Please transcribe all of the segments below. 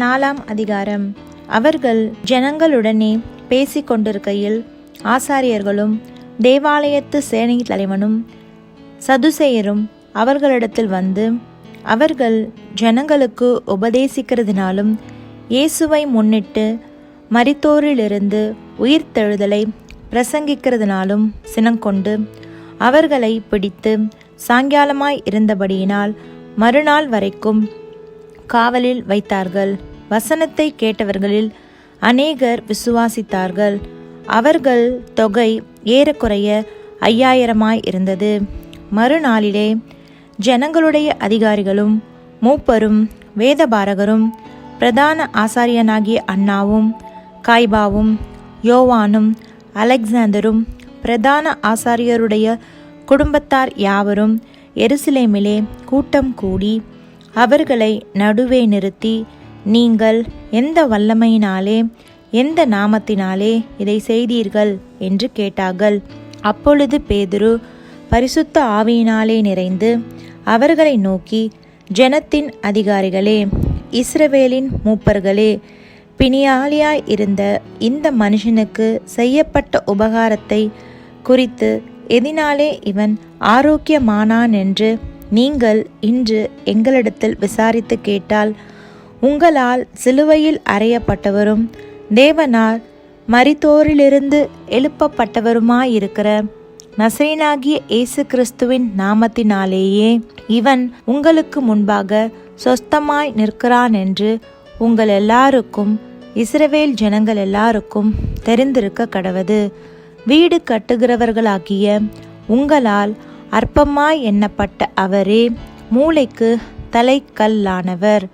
நாலாம் அதிகாரம். அவர்கள் ஜனங்களுடனே பேசிக்கொண்டிருக்கையில் ஆசாரியர்களும் தேவாலயத்து சேனை தலைவனும் சதுசேயரும் அவர்களிடத்தில் வந்து அவர்கள் ஜனங்களுக்கு உபதேசிக்கிறதினாலும் இயேசுவை முன்னிட்டு மரித்தோரிலிருந்து உயிர்த்தெழுதலை பிரசங்கிக்கிறதுனாலும் சினங்கொண்டு அவர்களை பிடித்து சாயங்காலமாய் இருந்தபடியினால் மறுநாள் வரைக்கும் காவலில் வைத்தார்கள். வசனத்தை கேட்டவர்களில் அநேகர் விசுவாசித்தார்கள். அவர்கள் தொகை ஏறக்குறைய ஐயாயிரமாய் இருந்தது. மறுநாளிலே ஜனங்களுடைய அதிகாரிகளும் மூப்பரும் வேதபாரகரும் பிரதான ஆசாரியனாகிய அண்ணாவும் காய்பாவும் யோவானும் அலெக்சாந்தரும் பிரதான ஆசாரியருடைய குடும்பத்தார் யாவரும் எருசலேமிலே கூட்டம் கூடி அவர்களை நடுவே நிறுத்தி நீங்கள் எந்த வல்லமையினாலே எந்த நாமத்தினாலே இதை செய்தீர்கள்? என்று கேட்டார்கள். அப்பொழுது பேதுரு பரிசுத்த ஆவியினாலே நிறைந்து அவர்களை நோக்கி ஜனத்தின் அதிகாரிகளே இஸ்ரவேலின் மூப்பர்களே பிணியாளியாய் இருந்த இந்த மனுஷனுக்கு செய்யப்பட்ட உபகாரத்தை குறித்து எதினாலே இவன் ஆரோக்கியமானான் என்று நீங்கள் இன்று எங்களிடத்தில் விசாரித்து கேட்டால் உங்களால் சிலுவையில் அறையப்பட்டவரும் தேவனார் மரித்தோரிலிருந்து எழுப்பப்பட்டவருமாயிருக்கிற நசைனாகிய இயேசு கிறிஸ்துவின் நாமத்தினாலேயே இவன் உங்களுக்கு முன்பாக சொஸ்தமாய் நிற்கிறான் என்று உங்கள் எல்லாருக்கும் இஸ்ரவேல் ஜனங்கள் எல்லாருக்கும் தெரிந்திருக்க கடவது. வீடு கட்டுகிறவர்களாகிய உங்களால் அற்பமாய் எண்ணப்பட்ட அவரே மூளைக்கு தலைக்கல்லானவர்.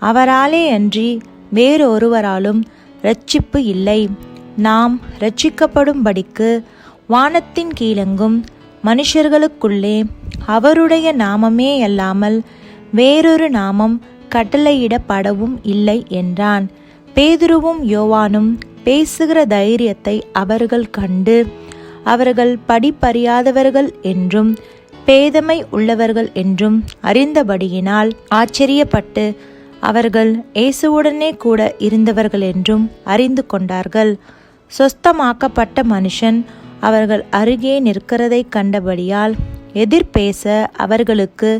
அவராலே அன்றி வேறொருவராலும் ரட்சிப்பு இல்லை. நாம் ரட்சிக்கப்படும்படிக்கு வானத்தின் கீழங்கும் மனுஷர்களுக்குள்ளே அவருடைய நாமமே அல்லாமல் வேறொரு நாமம் கட்டளையிடப்படவும் இல்லை என்றான். பேதுருவும் யோவானும் பேசுகிற தைரியத்தை அவர்கள் கண்டு அவர்கள் படிப்பறியாதவர்கள் என்றும் பேதமை உள்ளவர்கள் என்றும் அறிந்தபடியினால் ஆச்சரியப்பட்டு அவர்கள் இயேசுவுடனே கூட இருந்தவர்கள் என்றும் அறிந்து கொண்டார்கள். சொஸ்தமாக்கப்பட்ட மனுஷன் அவர்கள் அருகே நிற்கிறதை கண்டபடியால் எதிர்பேச அவர்களுக்கு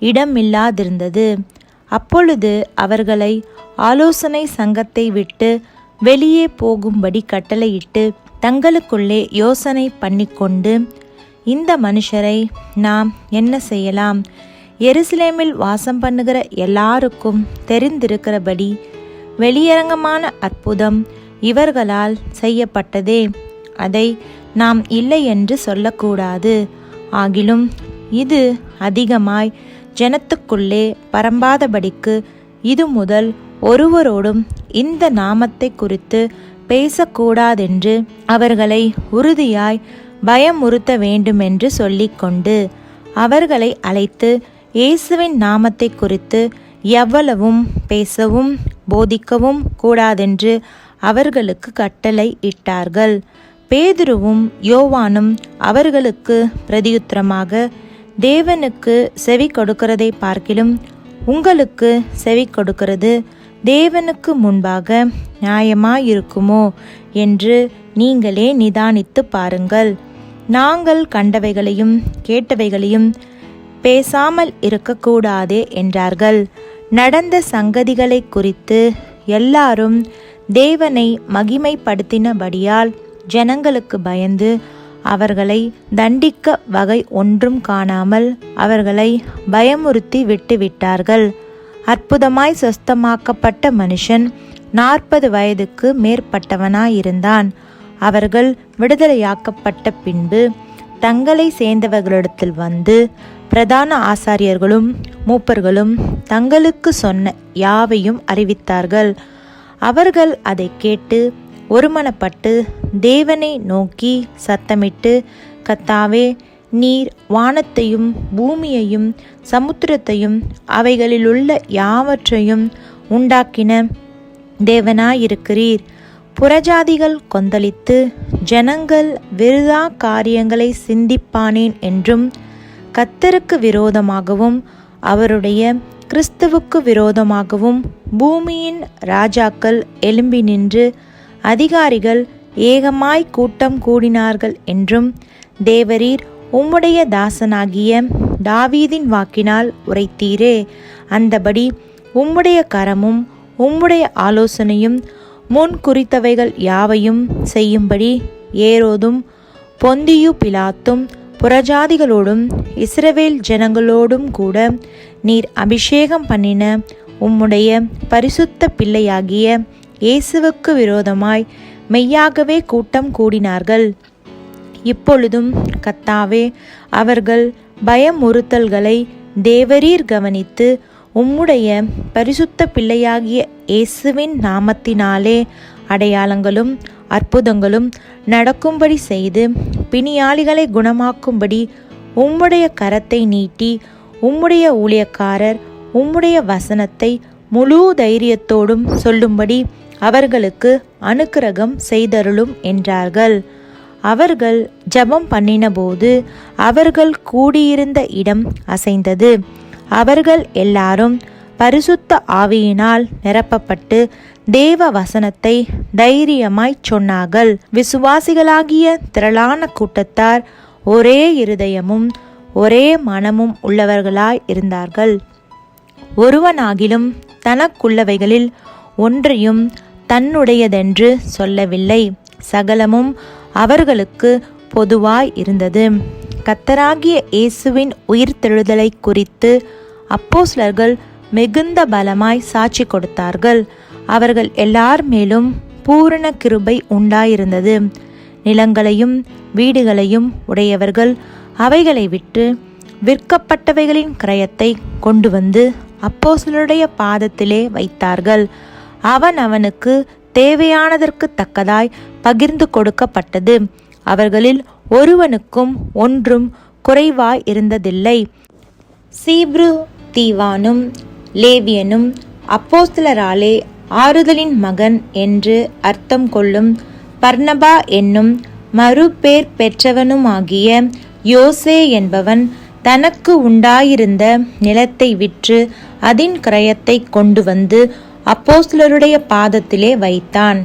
இடமில்லாதிருந்தது. அப்பொழுது அவர்களை ஆலோசனை சங்கத்தை விட்டு வெளியே போகும்படி கட்டளையிட்டு தங்களுக்குள்ளே யோசனை பண்ணிக்கொண்டு இந்த மனுஷரை நாம் என்ன செய்யலாம்? எருசலேமில் வாசம் பண்ணுகிற எல்லாருக்கும் தெரிந்திருக்கிறபடி வெளியரங்கமான அற்புதம் இவர்களால் செய்யப்பட்டதே. அதை நாம் இல்லை என்று சொல்லக்கூடாது. ஆகிலும் இது அதிகமாய் ஜனத்துக்குள்ளே பரம்பாதபடிக்கு இது முதல் ஒருவரோடும் இந்த நாமத்தை குறித்து பேசக்கூடாதென்று அவர்களை உறுதியாய் பயமுறுத்த வேண்டுமென்று சொல்லிக்கொண்டு அவர்களை அழைத்து இயேசுவின் நாமத்தை குறித்து எவ்வளவும் பேசவும் போதிக்கவும் கூடாதென்று அவர்களுக்கு கட்டளை இட்டார்கள். பேதுருவும் யோவானும் அவர்களுக்கு பிரதியுத்தரமாக தேவனுக்கு செவி கொடுக்கிறதை பார்க்கிலும் உங்களுக்கு செவி கொடுக்கிறது. தேவனுக்கு முன்பாக நியாயமாயிருக்குமோ என்று நீங்களே நிதானித்து பாருங்கள். நாங்கள் கண்டவைகளையும் கேட்டவைகளையும் பேசாமல் இருக்கக்கூடாதே என்றார்கள். நடந்த சங்கதிகளை குறித்து எல்லாரும் தேவனை மகிமைப்படுத்தினபடியால் ஜனங்களுக்கு பயந்து அவர்களை தண்டிக்க வகை ஒன்றும் காணாமல் அவர்களை பயமுறுத்தி விட்டுவிட்டார்கள். அற்புதமாய் சொஸ்தமாக்கப்பட்ட மனுஷன் நாற்பது வயதுக்கு மேற்பட்டவனாயிருந்தான். அவர்கள் விடுதலையாக்கப்பட்ட பின்பு தங்களை சேர்ந்தவர்களிடத்தில் வந்து பிரதான ஆசாரியர்களும் மூப்பர்களும் தங்களுக்கு சொன்ன யாவையும் அறிவித்தார்கள். அவர்கள் அதை கேட்டு ஒருமனப்பட்டு தேவனை நோக்கி சத்தமிட்டு கத்தாவே நீர் வானத்தையும் பூமியையும் சமுத்திரத்தையும் அவைகளிலுள்ள யாவற்றையும் உண்டாக்கின தேவனாயிருக்கிறீர். புறஜாதிகள் கொந்தளித்து ஜனங்கள் விருதா காரியங்களை சிந்திப்பானேன் என்றும் கத்தருக்கு விரோதமாகவும் அவருடைய கிறிஸ்துவுக்கு விரோதமாகவும் பூமியின் ராஜாக்கள் எழும்பி நின்று அதிகாரிகள் ஏகமாய் கூட்டம் கூடினார்கள் என்றும் தேவரீர் உம்முடைய தாசனாகிய தாவீதின் வாக்கினால் உரைத்தீரே. அந்தபடி உம்முடைய கரமும் உம்முடைய ஆலோசனையும் முன் குறித்தவைகள் யாவையும் செய்யும்படி ஏரோதும் பொந்தியு பிலாத்தும் புறஜாதிகளோடும் இஸ்ரவேல் ஜனங்களோடும் கூட நீர் அபிஷேகம் பண்ணின உம்முடைய பரிசுத்த பிள்ளையாகிய இயேசுவுக்கு விரோதமாய் மெய்யாகவே கூட்டம் கூடினார்கள். இப்பொழுதும் கத்தாவே அவர்கள் பயமுறுத்தல்களை தேவரீர் கவனித்து உம்முடைய பரிசுத்த பிள்ளையாகிய இயேசுவின் நாமத்தினாலே அடையாளங்களும் அற்புதங்களும் நடக்கும்படி செய்து பிணியாளிகளை குணமாக்கும்படி உம்முடைய கரத்தை நீட்டி உம்முடைய ஊழியக்காரர் உம்முடைய வசனத்தை முழு தைரியத்தோடும் சொல்லும்படி அவர்களுக்கு அனுக்கிரகம் செய்தருளும் என்றார்கள். அவர்கள் ஜெபம் பண்ணினபோது அவர்கள் கூடியிருந்த இடம் அசைந்தது. அவர்கள் எல்லாரும் பரிசுத்த ஆவியினால் நிரப்பப்பட்டு தேவ வசனத்தை தைரியமாய்ச் சொன்னார்கள். விசுவாசிகளாகிய திரளான கூட்டத்தார் ஒரே இருதயமும் ஒரே மனமும் உள்ளவர்களாய் இருந்தார்கள். ஒருவனாகிலும் தனக்குள்ளவைகளில் ஒன்றையும் தன்னுடையதென்று சொல்லவில்லை. சகலமும் அவர்களுக்கு பொதுவாய் இருந்தது. கத்தராகிய இயேசுவின் உயிர்த்தெழுதலை குறித்து அப்போஸ்லர்கள் மிகுந்த பலமாய் சாட்சி கொடுத்தார்கள். அவர்கள் எல்லார் மேலும் பூரண கிருபை உண்டாயிருந்தது. நிலங்களையும் வீடுகளையும் உடையவர்கள் அவைகளை விட்டு விற்கப்பட்டவைகளின் கிரயத்தை கொண்டு வந்து அப்போசலருடைய பாதத்திலே வைத்தார்கள். அவன் அவனுக்கு தேவையானதற்கு தக்கதாய் பகிர்ந்து கொடுக்கப்பட்டது. அவர்களில் ஒருவனுக்கும் ஒன்றும் குறைவாய் இருந்ததில்லை. சீப்ரு தீவானும் லேவியனும் அப்போஸ்தலராலே ஆறுதலின் மகன் என்று அர்த்தம் கொள்ளும் பர்ணபா என்னும் மறுபேர் பெற்றவனுமாகிய யோசே என்பவன் தனக்கு உண்டாயிருந்த நிலத்தை விற்று அதின் கிரயத்தை கொண்டு வந்து அப்போஸ்லருடைய பாதத்திலே வைத்தான்.